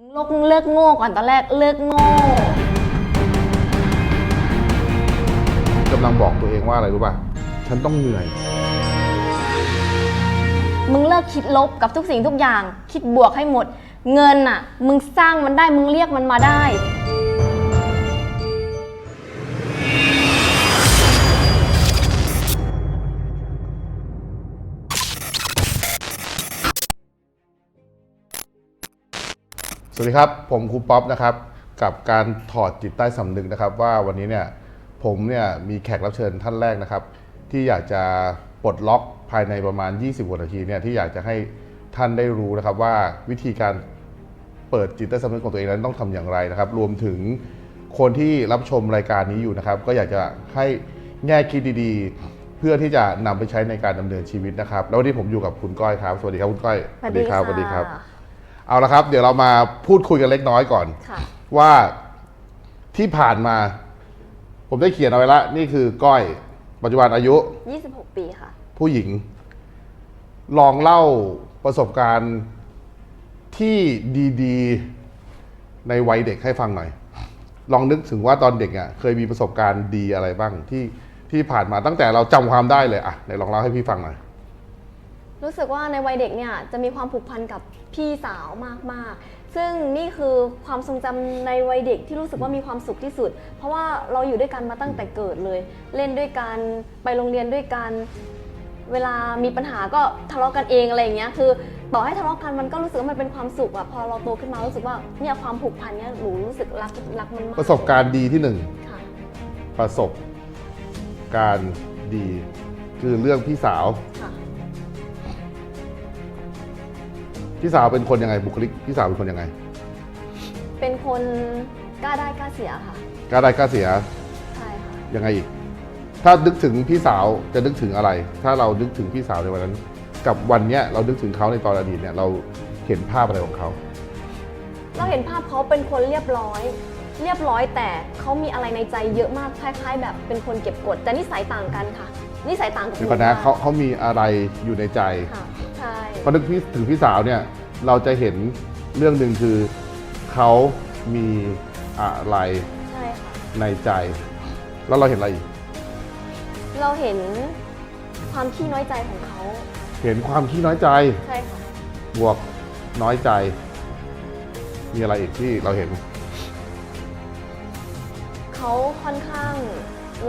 มึงลกเลิกโง่ก่อนตอนแรกเลิกโง่ กำลังบอกตัวเองว่าอะไรรู้ป่ะ ฉันต้องเหนื่อย มึงเลิกคิดลบกับทุกสิ่งทุกอย่าง คิดบวกให้หมด เงินอะ มึงสร้างมันได้มึงเรียกมันมาได้ สวัสดีครับ ผมครูป๊อปนะครับ กับการถอดจิตใต้สำนึกนะครับ ว่าวันนี้เนี่ยผมเนี่ยมีแขกรับเชิญท่านแรกนะครับ ที่อยากจะปลดล็อกภายในประมาณ 20กว่านาทีเนี่ยที่อยากจะให้ท่านได้รู้นะครับว่าวิธีการเปิดจิตใต้สำนึกของตัวเองนั้นต้องทำอย่างไรนะครับ รวมถึงคนที่รับชมรายการนี้อยู่นะครับ ก็อยากจะให้แง่คิดดีๆ เพื่อที่จะนำไปใช้ในการดำเนินชีวิตนะครับ แล้ววันนี้ผมอยู่กับคุณก้อยครับ สวัสดีครับคุณก้อยสวัสดีค่ะสวัสดีครับ เอาละครับ เดี๋ยวเรามาพูดคุยกันเล็กน้อยก่อน ค่ะว่าที่ผ่านมา ผมได้เขียนเอาไว้ละ นี่คือก้อย ปัจจุบันอายุ26 ปีค่ะ ผู้หญิง ลองเล่าประสบการณ์ที่ดีๆ ในวัยเด็กให้ฟังหน่อย ลองนึกถึงว่าตอนเด็กอะเคยมีประสบการณ์ดีอะไรบ้างที่ที่ผ่านมาตั้งแต่เราจำความได้เลยอะไหนลองเล่าให้พี่ฟังหน่อย รู้สึกว่าในวัยเด็กเนี่ยจะมีความผูกพันกับพี่สาวมากๆ ซึ่งนี่คือความทรงจำในวัยเด็กที่รู้สึกว่ามีความสุขที่สุด เพราะว่าเราอยู่ด้วยกันมาตั้งแต่เกิดเลย เล่นด้วยกันไปโรงเรียนด้วยกัน เวลามีปัญหาก็ทะเลาะกันเองอะไรอย่างเงี้ยคือ ต่อให้ทะเลาะกันมันก็รู้สึกว่ามันเป็นความสุขอะพอเราโตขึ้นมารู้สึกว่าเนี่ยความผูกพันเนี่ยหนูรู้สึกรักรักมันมากประสบการณ์ดีที่หนึ่งค่ะประสบการณ์ดีคือเรื่องพี่สาวค่ะ พี่สาวเป็นคนยังไงบุคลิกพี่สาวเป็นคนยังไงเป็นคนกล้าได้กล้าเสียค่ะ กล้าได้กล้าเสียใช่ค่ะ ยังไงอีก ถ้านึกถึงพี่สาวจะนึกถึงอะไร ถ้าเรานึกถึงพี่สาวในวันนั้น กับวันเนี้ยเรานึกถึงเขาในตอนอดีตเนี่ยเราเห็นภาพอะไรของเขา เราเห็นภาพเขาเป็นคนเรียบร้อย เรียบร้อยแต่เขามีอะไรในใจเยอะมากคล้ายๆ แบบเป็นคนเก็บกดแต่นิสัยต่างกันค่ะ นิสัยต่างกับเดี๋ยวก่อนนะมกเขาเขามีอะไรอยู่ในใจ ค่ะใช่พ อนึกพี่ถึงพี่สาวเนี่ยเราจะเห็นเรื่องหนึ่งคือเขามีอะไรใช่ค่ะ ในใจ แล้วเราเห็นอะไรอีกเราเห็นความขี้น้อยใจของเขา เห็นความขี้น้อยใจ ใช่ค่ะ บวกน้อยใจ มีอะไรอีกที่เราเห็น เขาค่อนข้าง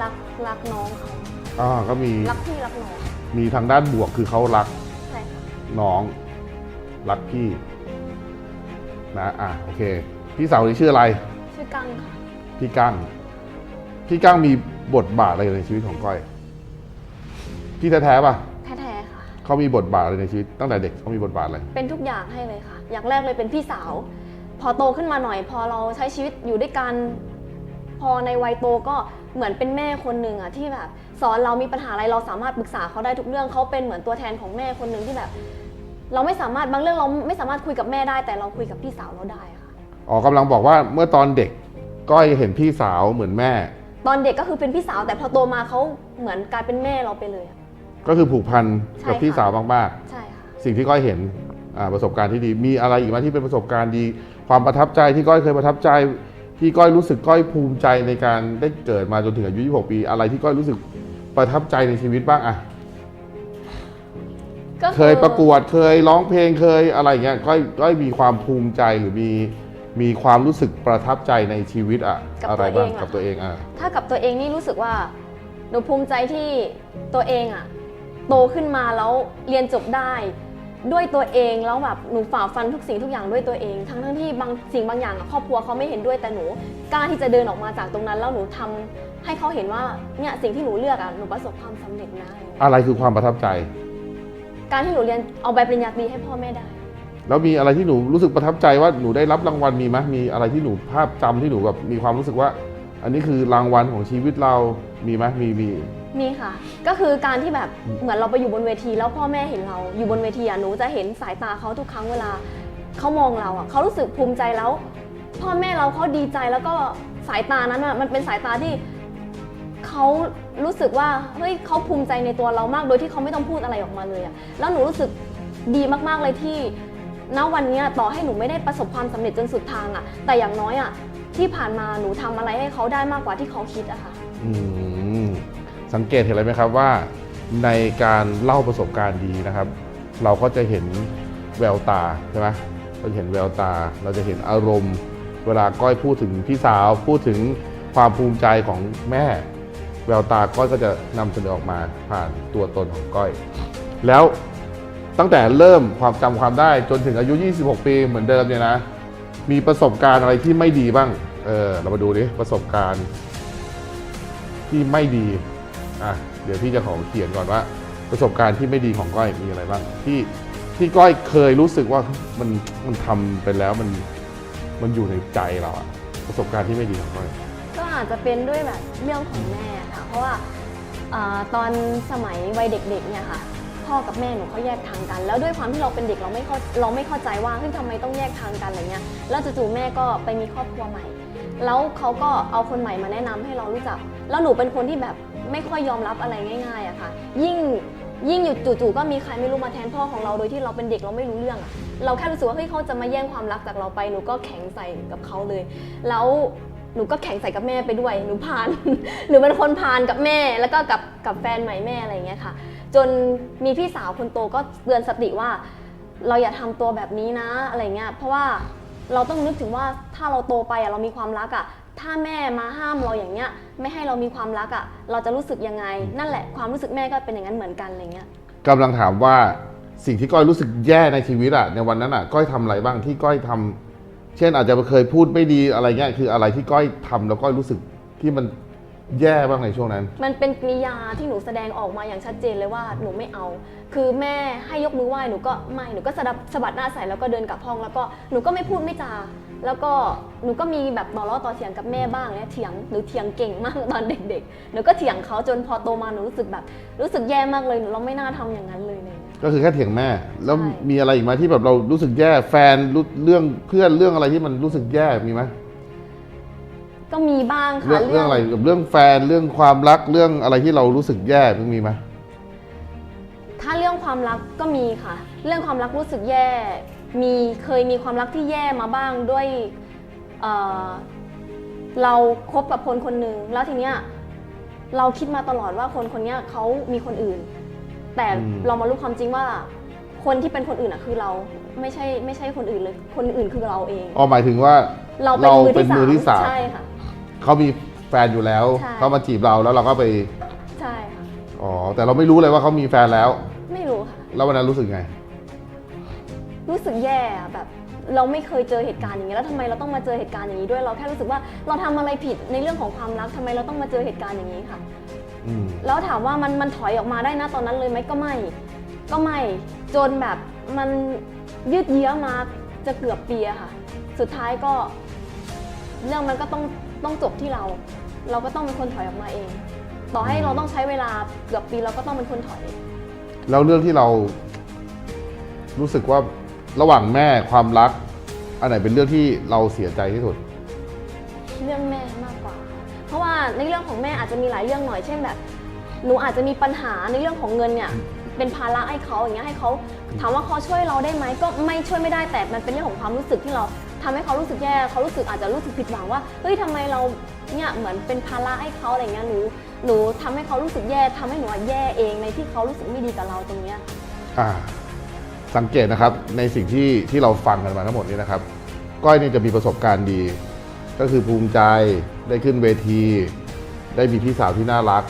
รักรักน้องเขาอ่าก็มีรักพี่รักน้อง มีทางด้านบวกคือเขารักใช่ค่ะ น้องรักพี่ นะอะโอเค พี่สาวนี่ชื่ออะไร ชื่อกังค่ะ พี่กั้งพี่กั้งมีบทบาทอะไรในชีวิตของก้อย พี่แท้ๆป่ะแท้ๆค่ะ เขามีบทบาทอะไรในชีวิตตั้งแต่เด็กเขามีบทบาทอะไร เป็นทุกอย่างให้เลยค่ะ อย่างแรกเลยเป็นพี่สาว พอโตขึ้นมาหน่อย พอเราใช้ชีวิตอยู่ด้วยกัน พอในวัยโตก็เหมือนเป็นแม่คนหนึ่งอะที่แบบ สอนเรามีปัญหาอะไรเราสามารถปรึกษาเขาได้ทุกเรื่องเขาเป็นเหมือนตัวแทนของแม่คนหนึ่งที่แบบ เราไม่สามารถบางเรื่องเราไม่สามารถคุยกับแม่ได้ แต่เราคุยกับพี่สาวเราได้ค่ะ อ๋อกำลังบอกว่าเมื่อตอนเด็กก้อยเห็นพี่สาวเหมือนแม่ ตอนเด็กก็คือเป็นพี่สาว แต่พอโตมาเขาเหมือนกลายเป็นแม่เราไปเลยอะ ก็คือผูกพันใช่กับพี่ค่ะสาวมากใช่ค่ะ ๆ สิ่งที่ก้อยเห็นอ่าประสบการณ์ที่ดีมีอะไรอีกไหมที่เป็นประสบการณ์ดี ความประทับใจที่ก้อยเคยประทับใจ ที่ก้อยรู้สึกก้อยภูมิใจในการได้เกิดมาจนถึงอายุ 26 ปี อะไรที่ก้อยรู้สึกประทับใจในชีวิตบ้างอะ ก็อเคยประกวดเคยร้องเพลงเคยอะไรเงี้ยก้อยก้อยมีความภูมิใจหรือมีมีความรู้สึกประทับใจในชีวิตอะอะไรบ้างกับตัวเองอะถ้ากับตัวเองนี่รู้สึกว่าหนูภูมิใจที่ตัวเองอะโตขึ้นมาแล้วเรียนจบได้ ด้วยตัวเองแล้วแบบหนูฝ่าฟันทุกสิ่งทุกอย่างด้วยตัวเอง ทั้งทั้งที่บางสิ่งบางอย่างอะครอบครัวเขาไม่เห็นด้วยแต่หนูกล้าที่จะเดินออกมาจากตรงนั้นแล้วหนูทำให้เขาเห็นว่าเนี่ยสิ่งที่หนูเลือกอะหนูประสบความสำเร็จนะอะไรเงี้ยอะไรคือความประทับใจ การที่หนูเรียนเอาใบปริญญาตรีให้พ่อแม่ได้ แล้วมีอะไรที่หนูรู้สึกประทับใจว่าหนูได้รับรางวัลมีไหมมีอะไรที่หนูภาพจำที่หนูแบบมีความรู้สึกว่า อันนี้คือรางวัลของชีวิตเรามีไหมมีมี มีค่ะ ก็คือการที่แบบเหมือนเราไปอยู่บนเวทีแล้วพ่อแม่เห็นเรา อยู่บนเวทีอะหนูจะเห็นสายตาเขาทุกครั้งเวลาเขามองเราอะเขารู้สึกภูมิใจแล้ว พ่อแม่เราเขาดีใจแล้วก็สายตานั้นอะมันเป็นสายตาที่ เขารู้สึกว่าเฮ้ยเขาภูมิใจในตัวเรามากโดยที่เขาไม่ต้องพูดอะไรออกมาเลยอะแล้วหนูรู้สึกดีมากๆเลยที่ณวันนี้ต่อให้หนูไม่ได้ประสบความสำเร็จจนสุดทางอะแต่อย่างน้อยอะที่ผ่านมาหนูทำอะไรให้เขาได้มากกว่าที่เขาคิดอะค่ะสังเกตเห็นอะไรไหมครับว่า ในการเล่าประสบการณ์ดีนะครับ เราก็จะเห็นแววตาใช่ไหมเราจะเห็นแววตา เราจะเห็นอารมณ์ เวลาก้อยพูดถึงพี่สาวพูดถึงความภูมิใจของแม่ แววตาก้อยก็จะนำเสนอออกมาผ่านตัวตนของก้อย แล้วตั้งแต่เริ่มความจำความได้จนถึงอายุ 26 ปีเหมือนเดิมเนี่ยนะ มีประสบการณ์อะไรที่ไม่ดีบ้าง เออ เรามาดูดิประสบการณ์ที่ไม่ดี อะ เดี๋ยวพี่จะขอเขียนก่อนว่า ประสบการณ์ที่ไม่ดีของก้อยมีอะไรบ้าง ที่ที่ก้อยเคยรู้สึกว่ามันมันทำไปแล้วมันมันอยู่ในใจเราอะประสบการณ์ที่ไม่ดีของก้อย อาจจะเป็นด้วยแบบเรื่องของแม่ค่ะ เพราะว่าตอนสมัยวัยเด็กๆเนี่ยค่ะ พ่อกับแม่หนูเขาแยกทางกัน แล้วด้วยความที่เราเป็นเด็กเราไม่เข้าเราไม่เข้าใจว่าเฮ้ยทำไมต้องแยกทางกันอะไรเงี้ยแล้วจู่ๆแม่ก็ไปมีครอบครัวใหม่ แล้วเขาก็เอาคนใหม่มาแนะนำให้เรารู้จัก แล้วหนูเป็นคนที่แบบไม่ค่อยยอมรับอะไรง่ายๆอะค่ะ ยิ่งยิ่งอยู่จู่ๆก็มีใครไม่รู้มาแทนพ่อของเราโดยที่เราเป็นเด็กเราไม่รู้เรื่อง เราแค่รู้สึกว่าเฮ้ยเขาจะมาแย่งความรักจากเราไปหนูก็แข็งใส่กับเขาเลย แล้ว หนูก็แข็งใส่กับแม่ไปด้วย หนูพาน หนูเป็นคนพานกับแม่ แล้วก็กับกับแฟนใหม่แม่อะไรอย่างเงี้ยค่ะ จนมีพี่สาวคนโตก็เตือนสติว่า เราอย่าทำตัวแบบนี้นะอะไรเงี้ย เพราะว่าเราต้องนึกถึงว่าถ้าเราโตไปอะเรามีความรักอะถ้าแม่มาห้ามเราอย่างเงี้ย ไม่ให้เรามีความรักอะเราจะรู้สึกยังไง นั่นแหละความรู้สึกแม่ก็เป็นอย่างนั้นเหมือนกันอะไรเงี้ยกำลังถามว่าสิ่งที่ก้อยรู้สึกแย่ในชีวิตอะในวันนั้นอะก้อยทำอะไรบ้างที่ก้อยทำ เช่นอาจจะเคยพูดไม่ดีอะไรเงี้ยคืออะไรที่ก้อยทำแล้วก้อยรู้สึกที่มันแย่บ้างในช่วงนั้น มันเป็นกริยาที่หนูแสดงออกมาอย่างชัดเจนเลยว่าหนูไม่เอา คือแม่ให้ยกมือไหว้หนูก็ไม่ หนูก็สะดับสะบัดหน้าใส่แล้วก็เดินกลับห้อง แล้วก็หนูก็ไม่พูดไม่จา แล้วก็หนูก็มีแบบต่อล้อต่อเถียงกับแม่บ้างเนี่ยเถียง หนูเถียงเก่งมาก ตอนเด็ก ๆ หนูก็เถียงเขาจนพอโตมาหนูรู้สึกแบบรู้สึกแย่มากเลยหนูเราไม่น่าทำอย่างนั้นเลยเลย ก็คือแค่เถียงแม่ แล้วใช่ มีอะไรอีกไหมที่แบบเรารู้สึกแย่แฟนรู้เรื่องเพื่อนเรื่องอะไรที่มันรู้สึกแย่มีไหมก็มีบ้างเรื่ค่ะองเรื่องอะไรกับเรื่องแฟนเรื่องความรักเรื่องอะไรที่เรารู้สึกแย่มันมีไหมถ้าเรื่องความรักก็มีค่ะ เรื่องความรักรู้สึกแย่ มีเคยมีความรักที่แย่มาบ้างด้วยเอ่อเราคบกับคนคนหนึ่งแล้วทีเนี้ยเราคิดมาตลอดว่าคนคนเนี้ยเขามีคนอื่น แต่เรามารู้ความจริงว่า คนที่เป็นคนอื่นอะคือเราไม่ใช่ไม่ใช่คนอื่นเลย คนอื่นคือเราเอง อ๋อหมายถึงว่าเราเราเป็เป็นนมืมืออที่ที่สาสามมใช่ค่ะเขามีแฟนอยู่แล้วใช่เขามาจีบเราแล้วเราก็ไปใช่ค่ะอ๋อแต่เราไม่รู้เลยว่าเขามีแฟนแล้ว ไม่รู้ค่ะแล้ววันนั้นรู้สึกไง รู้สึกแย่อะแบบ เราไม่เคยเจอเหตุการณ์อย่างนี้แล้วทำไมเราต้องมาเจอเหตุการณ์อย่างนี้ด้วยเราแค่รู้สึกว่าเราทำอะไรผิดในเรื่องของความรักทำไมเราต้องมาเจอเหตุการณ์อย่างนี้ค่ะ อืม แล้วถามว่ามันมันถอยออกมาได้นะตอนนั้นเลยไหมก็ไม่ ก็ไม่จนแบบมันยืดเยื้อมาจะเกือบปีอะค่ะ สุดท้ายก็ เรื่องมันก็ต้องต้องจบที่เรา เราก็ต้องเป็นคนถอยออกมาเอง ต่อให้เราต้องใช้เวลาเกือบปีเราก็ต้องเป็นคนถอย แล้วเรื่องที่เรารู้สึกว่า ระหว่างแม่ความรัก อันไหนเป็นเรื่องที่เราเสียใจที่สุด เรื่องแม่มากกว่าเพราะว่าในเรื่องของแม่อาจจะมีหลายเรื่องหน่อย เช่นแบบ หนูอาจจะมีปัญหาในเรื่องของเงินเนี่ย เป็นภาระให้เขาอย่างเงี้ยให้เขาถามว่าเขาช่วยเราได้ไหมก็ไม่ช่วยไม่ได้แต่มันเป็นเรื่องของความรู้สึกที่เราทำให้เขารู้สึกแย่เขารู้สึกอาจจะรู้สึกผิดหวังว่าเฮ้ยทำไมเราเนี่ยเหมือนเป็นภาระให้เขาอะไรเงี้ยหนูหนูทำให้เขารู้สึกแย่ทำให้หนูอะแย่เองในที่เขารู้สึกไม่ดีกับเราตรงเนี้ย อ่า สังเกตนะครับในสิ่งที่ที่เราฟังกันมาทั้งหมดนี้นะครับ ก้อยนี่จะมีประสบการณ์ดี ก็คือภูมิใจได้ขึ้นเวที ได้มีพี่สาวที่น่ารัก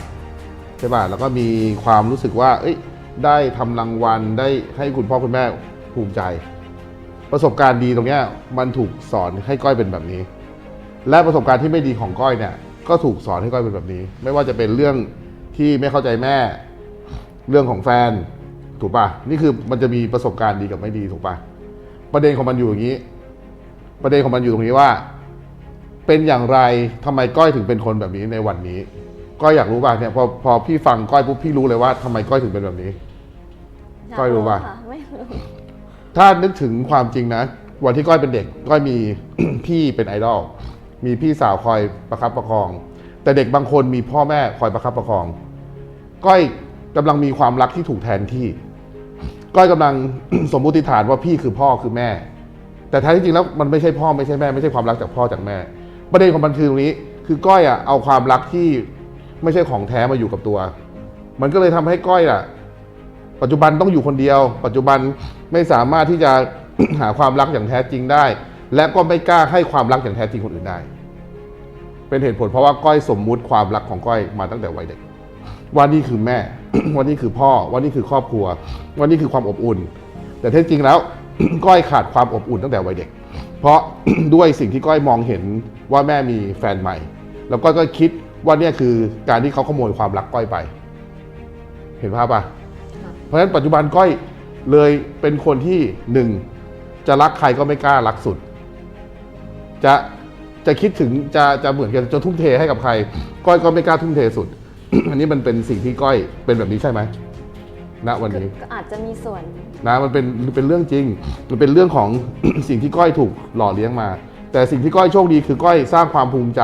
ใช่ป่ะแล้วก็มีความรู้สึกว่า เอ้ยได้ทำรางวัลได้ให้คุณพ่อคุณแม่ภูมิใจ ประสบการณ์ดีตรงเนี้ยมันถูกสอนให้ก้อยเป็นแบบนี้ และประสบการณ์ที่ไม่ดีของก้อยเนี่ย ก็ถูกสอนให้ก้อยเป็นแบบนี้ ไม่ว่าจะเป็นเรื่องที่ไม่เข้าใจแม่ เรื่องของแฟน ถูกป่ะนี่คือมันจะมีประสบการณ์ดีกับไม่ดีถูกป่ะประเด็นของมันอยู่อย่างนี้ ประเด็นของมันอยู่ตรงนี้ว่า เป็นอย่างไรทำไมก้อยถึงเป็นคนแบบนี้ในวันนี้ก้อยอยากรู้ป่ะเนี่ยพอพอพี่ฟังก้อยปุ๊บพี่รู้เลยว่าทำไมก้อยถึงเป็นแบบนี้ก้อยรู้ปะค่ะไม่รู้ถ้านึกถึงความจริงนะวันที่ก้อยเป็นเด็ก ก้อยมีพี่เป็นไอดอลมีพี่สาวคอยประคับประคอง แต่เด็กบางคนมีพ่อแม่คอยประคับประคอง ก้อยกำลังมีความรักที่ถูกแทนที่ ก้อยกำลัง สมมุติฐานว่าพี่คือพ่อคือแม่ แต่แท้ที่จริงแล้วมันไม่ใช่พ่อไม่ใช่แม่ไม่ใช่ความรักจากพ่อจากแม่ ประเด็นของมันคือตรงนี้คือก้อยอะเอาความรักที่ไม่ใช่ของแท้มาอยู่กับตัว มันก็เลยทำให้ก้อยอะ ปัจจุบันต้องอยู่คนเดียว ปัจจุบันไม่สามารถที่จะหาความรักอย่างแท้จริงได้ และก็ไม่กล้าให้ความรักอย่างแท้จริงคนอื่นได้ เป็นเหตุผลเพราะว่าก้อยสมมุติความรักของก้อยมาตั้งแต่วัยเด็กว่านี่คือแม่ ว่านี่คือพ่อว่านี่คือครอบครัว ว่านี่คือความอบอุ่น แต่แท้จริงแล้ว ก้อยขาดความอบอุ่นตั้งแต่วัยเด็ก เพราะด้วยสิ่งที่ก้อยมองเห็นว่าแม่มีแฟนใหม่ แล้วก้อยก็คิดว่าเนี่ยคือการที่เขาขโมยความรักก้อยไป เห็นภาพปะค่ะเพราะฉะนั้นปัจจุบันก้อยเลยเป็นคนที่หนึ่งจะรักใครก็ไม่กล้ารักสุด จะจะคิดถึงจะจะเหมือนกันจะทุ่มเทให้กับใคร ก้อยก็ไม่กล้าทุ่มเทสุด อันนี้มันเป็นสิ่งที่ก้อยเป็นแบบนี้ใช่ไหมณวันนี้ ก็อาจจะมีส่วน นะมันเป็นมันเป็นเรื่องจริง มันเป็นเรื่องของ สิ่งที่ก้อยถูกหล่อเลี้ยงมา แต่สิ่งที่ก้อยโชคดีคือก้อยสร้างความภูมิใจ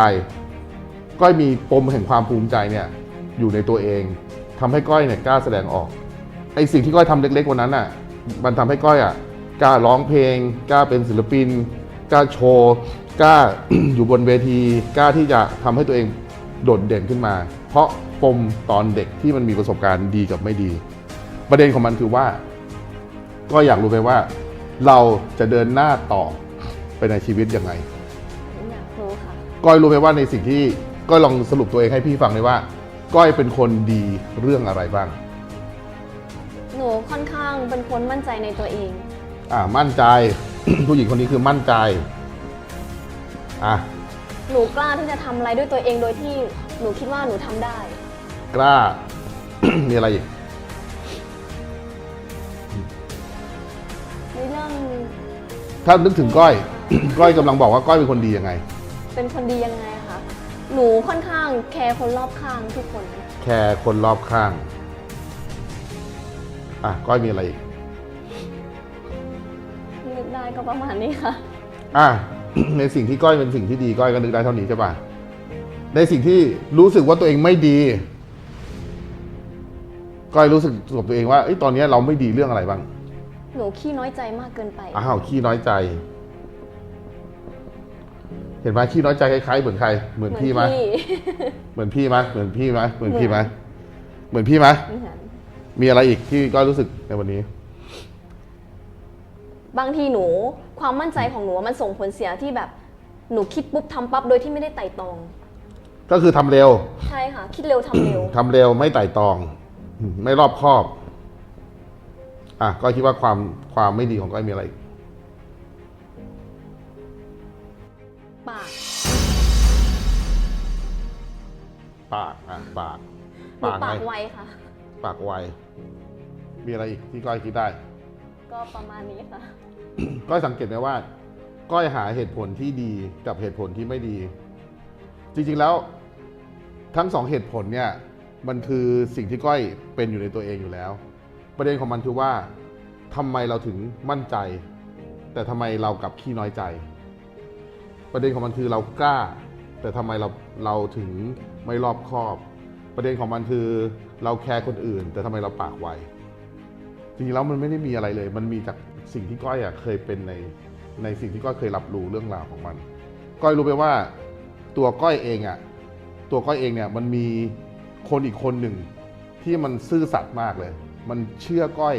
ก้อยมีปมแห่งความภูมิใจเนี่ย อยู่ในตัวเองทำให้ก้อยเนี่ยกล้าแสดงออกไอสิ่งที่ก้อยทำเล็กๆวันนั้นอะ มันทำให้ก้อยอะกล้าร้องเพลงกล้าเป็นศิลปินกล้าโชว์กล้า อยู่บนเวทีกล้าที่จะทำให้ตัวเองโดดเด่นขึ้นมา เพราะ ปมตอนเด็กที่มันมีประสบการณ์ดีกับไม่ดี ประเด็นของมันคือว่า ก็อยากรู้ไปว่า เราจะเดินหน้าต่อไปในชีวิตยังไงอยากรู้ค่ะก้อยรู้ไหมว่าในสิ่งที่ก้อยลองสรุปตัวเองให้พี่ฟังเลยว่า ก้อยเป็นคนดีเรื่องอะไรบ้าง หนูค่อนข้างเป็นคนมั่นใจในตัวเอง อ่ามั่นใจ ผู้หญิงคนนี้คือมั่นใจอะหนูกล้าที่จะทำอะไรด้วยตัวเองโดยที่หนูคิดว่าหนูทำได้ กล้า มีอะไรอีกในเรื่องถ้านึกถึงก้อย ก้อยกำลังบอกว่าก้อยเป็นคนดียังไง เป็นคนดียังไงคะหนูค่อนข้างแคร์คนรอบข้างทุกคนแคร์คนรอบข้าง อะ ก้อยมีอะไรอีก นึกได้ก็ประมาณนี้ค่ะ อะ ในสิ่งที่ก้อยเป็นสิ่งที่ดีก้อยก็นึกได้เท่านี้ใช่ป่ะในสิ่งที่รู้สึกว่าตัวเองไม่ดี ก้อยรู้สึกกับตัวเองว่าเอ้ยตอนนี้เราไม่ดีเรื่องอะไรบ้าง หนูขี้น้อยใจมากเกินไป อ้าวขี้น้อยใจ เห็นไหมขี้น้อยใจคล้ายๆเหมือนใคร เหมือนพี่ไหมเหมือนพี่ไหมเหมือนพี่ไหมเหมือนพี่ไหมเหมือนพี่ไหมเหมือนมีอะไรอีกที่ก้อยรู้สึกในวันนี้ บางทีหนูความมั่นใจของหนูมันส่งผลเสียที่แบบ หนูคิดปุ๊บทำปั๊บโดยที่ไม่ได้ไต่ตรอง ก็คือทำเร็ว ใช่ค่ะ คิดเร็วทำเร็ว ทำเร็วไม่ไต่ตรอง ไม่รอบคอบ อะก้อยคิดว่าความความไม่ดีของก้อยมีอะไรอีกปากปากอะปากหนูปากปากไงไวค่ะ ปากไวมีอะไรอีกที่ก้อยคิดได้ ก็ประมาณนี้ค่ะ ก้อยสังเกตไหมว่า ก้อยหาเหตุผลที่ดีกับเหตุผลที่ไม่ดี จริงๆแล้ว ทั้งสองเหตุผลเนี่ย มันคือสิ่งที่ก้อยเป็นอยู่ในตัวเองอยู่แล้ว ประเด็นของมันคือว่าทำไมเราถึงมั่นใจ แต่ทำไมเรากลับขี้น้อยใจ ประเด็นของมันคือเรากล้า แต่ทำไมเราเราถึงไม่รอบคอบ ประเด็นของมันคือเราแคร์คนอื่น แต่ทำไมเราปากไวจริงๆแล้วมันไม่ได้มีอะไรเลย มันมีจากสิ่งที่ก้อยอะเคยเป็นในในสิ่งที่ก้อยเคยรับรู้เรื่องราวของมัน ก้อยรู้ไปว่าตัวก้อยเองอะตัวก้อยเองเนี่ยมันมี คนอีกคนหนึ่งที่มันซื่อสัตย์มากเลย มันเชื่อก้อย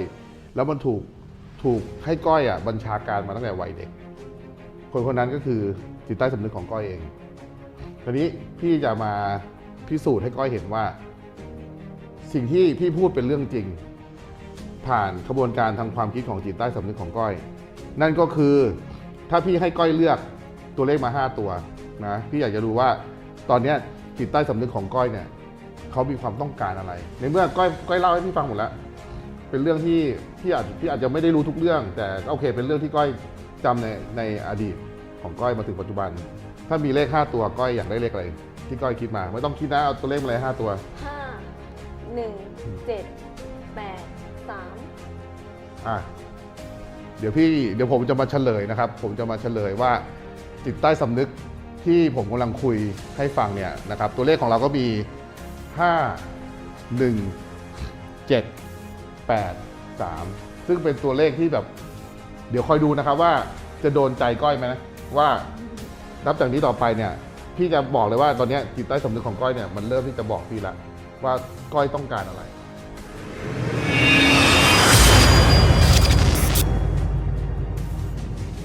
แล้วมันถูกถูกให้ก้อยอะบัญชาการมาตั้งแต่วัยเด็ก คนคนนั้นก็คือจิตใต้สำนึกของก้อยเองทีนี้พี่จะมาพิสูจน์ให้ก้อยเห็นว่า สิ่งที่พี่พูดเป็นเรื่องจริง ผ่านกระบวนการทางความคิดของจิตใต้สำนึกของก้อย นั่นก็คือถ้าพี่ให้ก้อยเลือกตัวเลขมา 5 ตัวนะพี่อยากจะรู้ว่าตอนนี้จิตใต้สำนึกของก้อยเนี่ย เขามีความต้องการอะไร ในเมื่อก้อยก้อยเล่าให้พี่ฟังหมดแล้ว เป็นเรื่องที่พี่อาจพี่อาจจะไม่ได้รู้ทุกเรื่อง แต่โอเค เป็นเรื่องที่ก้อยจำในในอดีตของก้อยมาถึงปัจจุบัน ถ้ามีเลข 5 ตัวก้อยอยากได้เลขอะไรที่ก้อยคิดมา ไม่ต้องคิดนะเอาตัวเลขมาเลย5ตัวห้าหนึ่งเจ็ดแปดสามอะเดี๋ยวพี่เดี๋ยวผมจะมาเฉลยนะครับ ผมจะมาเฉลยว่าจิตใต้สำนึกที่ผมกำลังคุยให้ฟังเนี่ยนะครับตัวเลขของเราก็มี 5 1 7 8 3 ซึ่งเป็นตัวเลขที่แบบ เดี๋ยวคอยดูนะครับว่าจะโดนใจก้อยไหมนะว่านับจากนี้ต่อไปเนี่ย พี่จะบอกเลยว่าตอนนี้จิตใต้สำนึกของก้อยเนี่ยมันเริ่มที่จะบอกพี่ละว่าก้อยต้องการอะไร